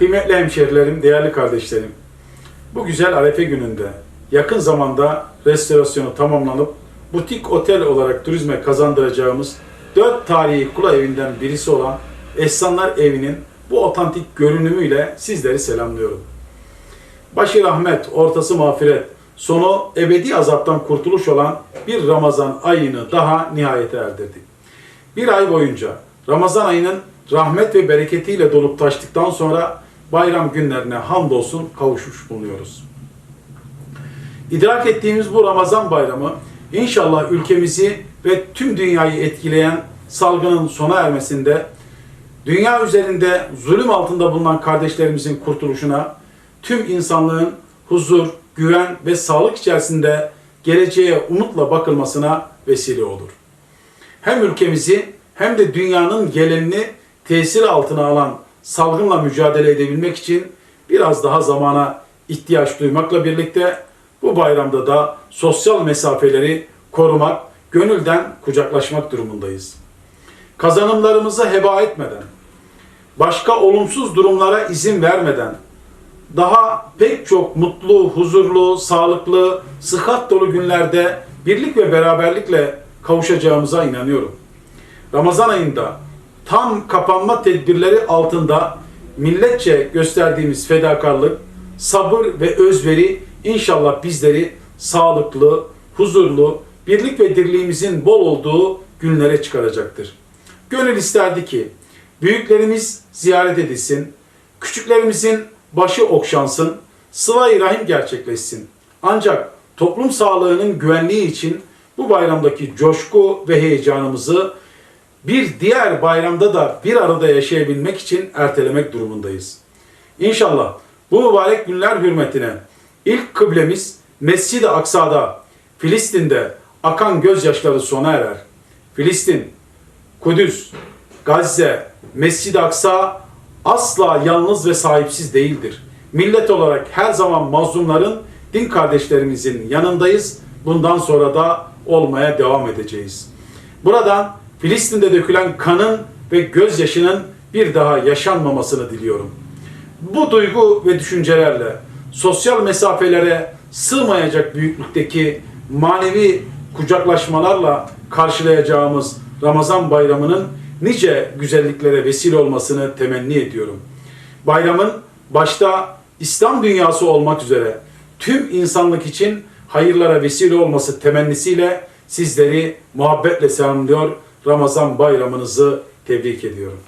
Kıymetli hemşerilerim, değerli kardeşlerim, bu güzel Arefe gününde yakın zamanda restorasyonu tamamlanıp butik otel olarak turizme kazandıracağımız dört tarihi kula evinden birisi olan Ehsanlar Evi'nin bu otantik görünümüyle sizleri selamlıyorum. Başı rahmet, ortası mağfiret, sonu ebedi azaptan kurtuluş olan bir Ramazan ayını daha nihayete erdirdik. Bir ay boyunca Ramazan ayının rahmet ve bereketiyle dolup taştıktan sonra bayram günlerine hamdolsun kavuşmuş bulunuyoruz. İdrak ettiğimiz bu Ramazan bayramı inşallah ülkemizi ve tüm dünyayı etkileyen salgının sona ermesinde, dünya üzerinde zulüm altında bulunan kardeşlerimizin kurtuluşuna, tüm insanlığın huzur, güven ve sağlık içerisinde geleceğe umutla bakılmasına vesile olur. Hem ülkemizi hem de dünyanın gelenini tesir altına alan salgınla mücadele edebilmek için biraz daha zamana ihtiyaç duymakla birlikte bu bayramda da sosyal mesafeleri korumak, gönülden kucaklaşmak durumundayız. Kazanımlarımızı heba etmeden, başka olumsuz durumlara izin vermeden, daha pek çok mutlu, huzurlu, sağlıklı, sıhhat dolu günlerde birlik ve beraberlikle kavuşacağımıza inanıyorum. Ramazan ayında tam kapanma tedbirleri altında milletçe gösterdiğimiz fedakarlık, sabır ve özveri inşallah bizleri sağlıklı, huzurlu, birlik ve dirliğimizin bol olduğu günlere çıkaracaktır. Gönül isterdi ki büyüklerimiz ziyaret edilsin, küçüklerimizin başı okşansın, sıla-i rahim gerçekleşsin. Ancak toplum sağlığının güvenliği için bu bayramdaki coşku ve heyecanımızı bir diğer bayramda da bir arada yaşayabilmek için ertelemek durumundayız. İnşallah bu mübarek günler hürmetine ilk kıblemiz Mescid-i Aksa'da, Filistin'de akan gözyaşları sona erer. Filistin, Kudüs, Gazze, Mescid-i Aksa asla yalnız ve sahipsiz değildir. Millet olarak her zaman mazlumların, din kardeşlerimizin yanındayız. Bundan sonra da olmaya devam edeceğiz. Buradan Filistin'de dökülen kanın ve gözyaşının bir daha yaşanmamasını diliyorum. Bu duygu ve düşüncelerle sosyal mesafelere sığmayacak büyüklükteki manevi kucaklaşmalarla karşılayacağımız Ramazan bayramının nice güzelliklere vesile olmasını temenni ediyorum. Bayramın başta İslam dünyası olmak üzere tüm insanlık için hayırlara vesile olması temennisiyle sizleri muhabbetle selamlıyor. Ramazan bayramınızı tebrik ediyorum.